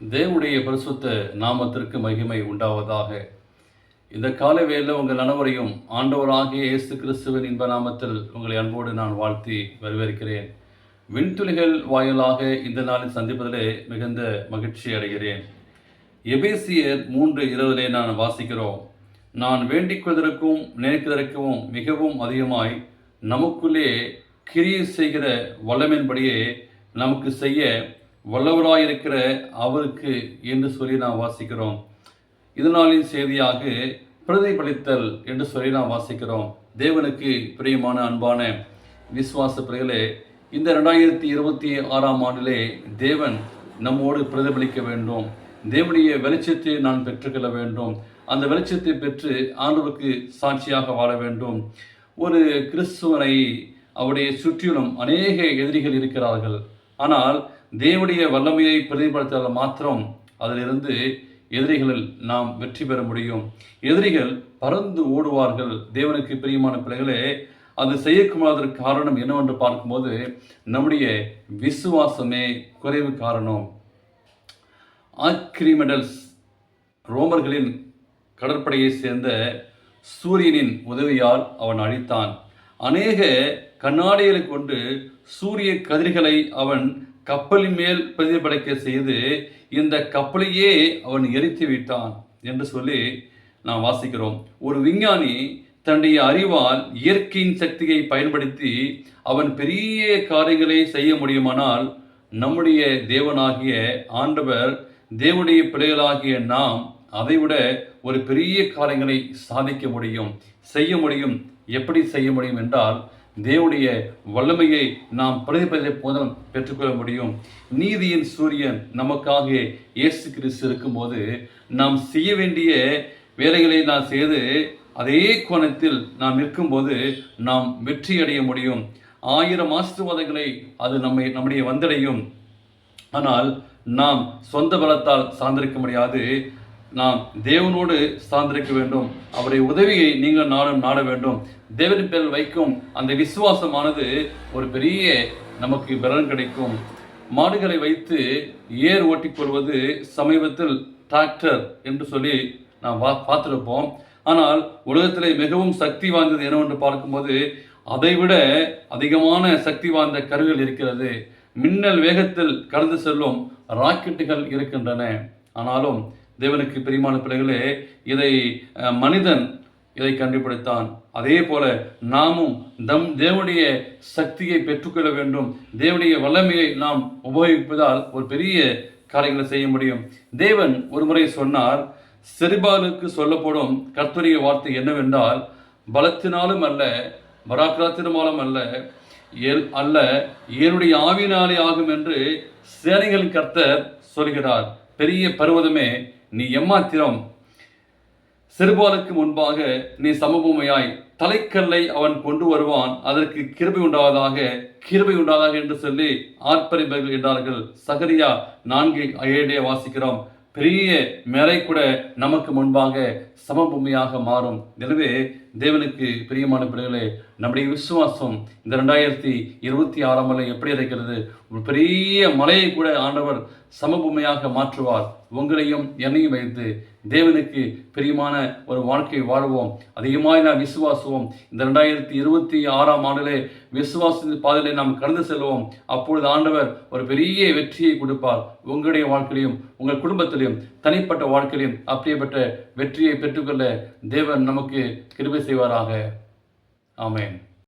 தேவனுடைய பரிசுத்த நாமத்திற்கு மகிமை உண்டாவதாக. இந்த காலை வேளையில் உங்கள் அனைவரையும் ஆண்டவராகிய இயேசு கிறிஸ்துவின் இன்ப நாமத்தில் உங்களை அன்போடு நான் வாழ்த்தி வரவேற்கிறேன். விண்துளிகள் வாயிலாக இந்த நாளில் சந்திப்பதிலே மிகுந்த மகிழ்ச்சி அடைகிறேன். எபேசியர் மூன்று இருபதிலே நான் வாசிக்கிறோம். நான் வேண்டிக் கொள்வதற்கும் நினைக்கிறதற்கும் மிகவும் அதிகமாய் நமக்குள்ளே கிரியை செய்கிற வளமின்படியே நமக்கு செய்ய வல்லவராயிருக்கிற அவருக்கு என்று சொல்லி நாம் வாசிக்கிறோம். இதனாலின் செய்தியாக பிரதிபலித்தல் என்று சொல்லி நாம் வாசிக்கிறோம். தேவனுக்கு பிரியமான அன்பான விசுவாச பிரிகளே இந்த ரெண்டாயிரத்தி இருபத்தி ஆறாம் ஆண்டிலே தேவன் நம்மோடு பிரதிபலிக்க வேண்டும். தேவனுடைய வெளிச்சத்தை நான் பெற்றுக்கொள்ள வேண்டும். அந்த வெளிச்சத்தை பெற்று ஆண்டவருக்கு சாட்சியாக வாழ வேண்டும். ஒரு கிறிஸ்துவனை அவருடைய சுற்றிலும் அநேக எதிரிகள் இருக்கிறார்கள். ஆனால் தேவனுடைய வல்லமையை பிரதிபலித்தால் மாத்திரம் அதிலிருந்து எதிரிகளில் நாம் வெற்றி பெற முடியும். எதிரிகள் பறந்து ஓடுவார்கள். தேவனுக்கு பிரியமான பிள்ளைகளே அது செய்யக்கூடாதற்கு காரணம் என்னவென்று பார்க்கும்போது நம்முடைய விசுவாசமே குறைவு காரணம். ஆக்ரிமெடல்ஸ் ரோமர்களின் கடற்படையை சேர்ந்த சூரியனின் உதவியால் அவன் அழித்தான். அநேக கண்ணாடிகளை கொண்டு சூரிய கதிர்களை அவன் கப்பலின் மேல் பிரதிபலிக்க செய்து இந்த கப்பலையே அவன் எரித்து விட்டான் என்று சொல்லி நாம் வாசிக்கிறோம். ஒரு விஞ்ஞானி தன்னுடைய அறிவால் இயற்கையின் சக்தியை பயன்படுத்தி அவன் பெரிய காரியங்களை செய்ய முடியுமானால் நம்முடைய தேவனாகிய ஆண்டவர் தேவனுடைய பிள்ளைகளாகிய நாம் அதைவிட ஒரு பெரிய காரியங்களை சாதிக்க முடியும் செய்ய முடியும் எப்படி செய்ய முடியும் என்றால் தேவனுடைய வல்லமையை நாம் பிரதிபலித்த போதும் பெற்றுக்கொள்ள முடியும். நீதியின் சூரியன் நமக்காக இயேசு கிறிஸ்து இருக்கும்போது நாம் செய்ய வேண்டிய வேலைகளை நாம் செய்து அதே கோணத்தில் நாம் நிற்கும்போது நாம் வெற்றி அடைய முடியும். ஆயிரம் ஆசிர்வாதங்களை அது நம்மை நம்முடைய வந்தடையும். ஆனால் நாம் சொந்த பலத்தால் சார்ந்திருக்க முடியாது. நாம் தேவனோடு சார்ந்திருக்க வேண்டும். அவருடைய உதவியை நீங்கள் நாடும் நாட வேண்டும். தேவன் பெயர் வைக்கும் அந்த விசுவாசமானது ஒரு பெரிய நமக்கு பலன் கிடைக்கும். மாடுகளை வைத்து ஏர் ஓட்டிக்கொள்வது சமீபத்தில் டிராக்டர் என்று சொல்லி நாம் பா பார்த்துருப்போம். ஆனால் உலகத்திலே மிகவும் சக்தி வாய்ந்தது என்னவென்று பார்க்கும்போது அதைவிட அதிகமான சக்தி வாய்ந்த கருவிகள் இருக்கிறது. மின்னல் வேகத்தில் கடந்து செல்லும் ராக்கெட்டுகள் இருக்கின்றன. ஆனாலும் தேவனுக்கு பிரியமான பிள்ளைகளே இதை மனிதன் இதை கண்டுபிடித்தான். அதே போல நாமும் தம் தேவனுடைய சக்தியை பெற்றுக்கொள்ள வேண்டும். தேவனுடைய வல்லமையை நாம் உபயோகிப்பதால் ஒரு பெரிய காரியங்களை செய்ய முடியும். தேவன் ஒரு முறை சொன்னார் செரிபாலுக்கு சொல்லப்படும் கர்த்தருடைய வார்த்தை என்னவென்றால் பலத்தினாலும் அல்ல பராக்கிரத்தினாலும் அல்ல எல் அல்ல என்னுடைய ஆவினாலே ஆகும் என்று சேனைகளின் கர்த்தர் சொல்கிறார். பெரிய பருவதமே நீ எம்மாத்திரம் சிறுபாலுக்கு முன்பாக நீ சமபூமையாய். தலைக்கல்லை அவன் கொண்டு வருவான். அதற்கு கிருபை உண்டாவதாக கிருபை உண்டாவதாக என்று சொல்லி ஆர்ப்பரிப்பர்கள் என்றார்கள். சகரியா நான்கு ஏழே வாசிக்கிறோம். பெரிய மேலை கூட நமக்கு முன்பாக சமபூமியாக மாறும். எனவே தேவனுக்கு பிரியமான பிள்ளைகளே நம்முடைய விசுவாசம் இந்த ரெண்டாயிரத்தி இருபத்தி ஆறாம் ஆண்டு எப்படி இருக்கிறது? ஒரு பெரிய மலையை கூட ஆண்டவர் சமபூமியாக மாற்றுவார். உங்களையும் என்னையும் வைத்து தேவனுக்கு பிரியமான ஒரு வாழ்க்கை வாழ்வோம். அதிகமாக நாம் விசுவாசுவோம். இந்த ரெண்டாயிரத்தி இருபத்தி ஆறாம் ஆண்டிலே விசுவாச பாதையிலே நாம் கடந்து செல்வோம். அப்பொழுது ஆண்டவர் ஒரு பெரிய வெற்றியை கொடுப்பார். உங்களுடைய வாழ்க்கையிலும் உங்கள் குடும்பத்திலையும் தனிப்பட்ட வாழ்க்கையிலும் அப்படியேப்பட்ட வெற்றியை பெற்றுக்கொள்ள தேவன் நமக்கு கிருபை செய்வாராக. ஆமேன்.